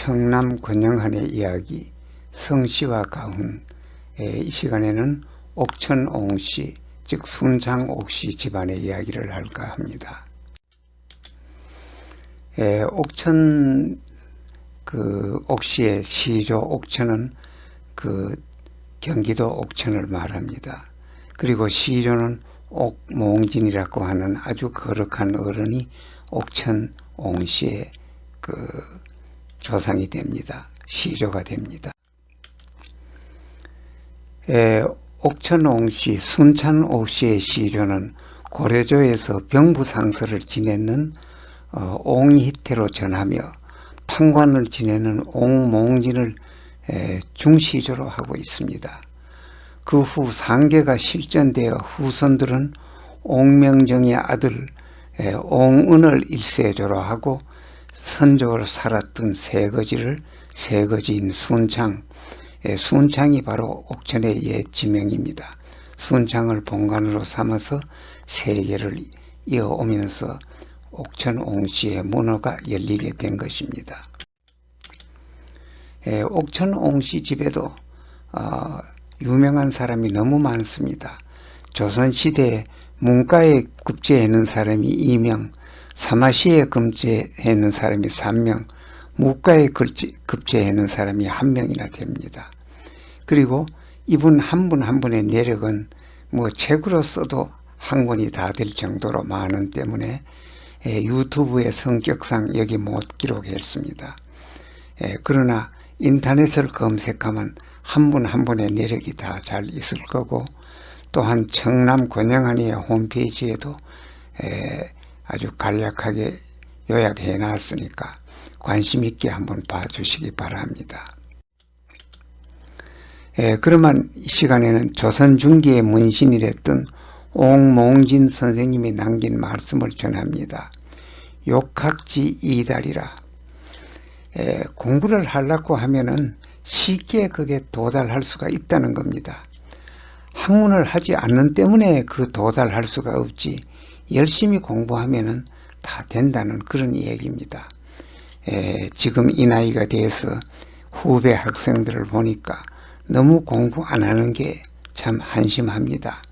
청남 권영한의 이야기 성씨와 가훈 에, 이 시간에는 옥천옹씨 즉 순창옥씨 집안의 이야기를 할까 합니다. 에, 옥천 그 옥시의 시조 옥천은 그 경기도 옥천을 말합니다. 그리고 시조는 옥몽진이라고 하는 아주 거룩한 어른이 옥천 옹씨의 그 조상이 됩니다. 시조가 됩니다. 에, 옥천옹씨, 순천옥씨의 시조는 고려조에서 병부상서를 지냈는 어, 옹희태로 전하며 판관을 지내는 옹몽진을 에, 중시조로 하고 있습니다. 그 후 상계가 실전되어 후손들은 옹명정의 아들 에, 옹은을 일세조로 하고 선조로 살았던 세거지를 세거지인 순창 에, 순창이 바로 옥천의 옛 지명입니다. 순창을 본관으로 삼아서 세계를 이어오면서 옥천 옹씨의 문호가 열리게 된 것입니다. 에, 옥천 옹씨 집에도 어, 유명한 사람이 너무 많습니다. 조선시대에 문과에 급제하는 사람이 2명, 사마시에 급제하는 사람이 3명, 무과에 급제하는 사람이 1명이나 됩니다. 그리고 이분 한분한 분의 내력은 뭐 책으로 써도 한 권이 다 될 정도로 많은 때문에 에, 유튜브의 성격상 여기 못 기록했습니다. 에, 그러나 인터넷을 검색하면 한분한 분의 내력이 다 잘 있을 거고 또한 청남 권영한이의 홈페이지에도 에, 아주 간략하게 요약해 놨으니까 관심 있게 한번 봐주시기 바랍니다. 에, 그러면 이 시간에는 조선 중기의 문신이랬던 옥몽진 선생님이 남긴 말씀을 전합니다. 욕학지 이달이라. 에, 공부를 하려고 하면은 쉽게 그게 도달할 수가 있다는 겁니다. 학문을 하지 않는 때문에 그 도달할 수가 없지 열심히 공부하면은 다 된다는 그런 얘기입니다. 에, 지금 이 나이가 돼서 후배 학생들을 보니까 너무 공부 안 하는 게 참 한심합니다.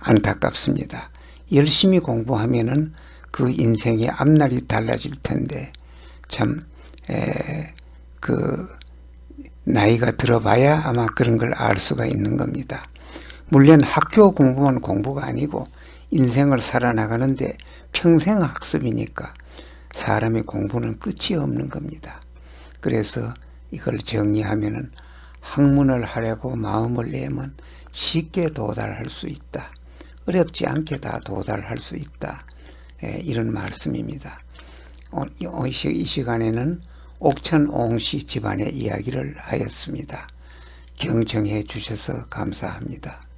안타깝습니다. 열심히 공부하면은 그 인생의 앞날이 달라질 텐데 참 그 나이가 들어봐야 아마 그런 걸 알 수가 있는 겁니다. 물론 학교 공부는 공부가 아니고 인생을 살아나가는데 평생 학습이니까 사람의 공부는 끝이 없는 겁니다. 그래서 이걸 정리하면은 학문을 하려고 마음을 내면 쉽게 도달할 수 있다. 어렵지 않게 다 도달할 수 있다. 예, 이런 말씀입니다. 어, 이 시간에는 옥천 옹씨 집안의 이야기를 하였습니다. 경청해 주셔서 감사합니다.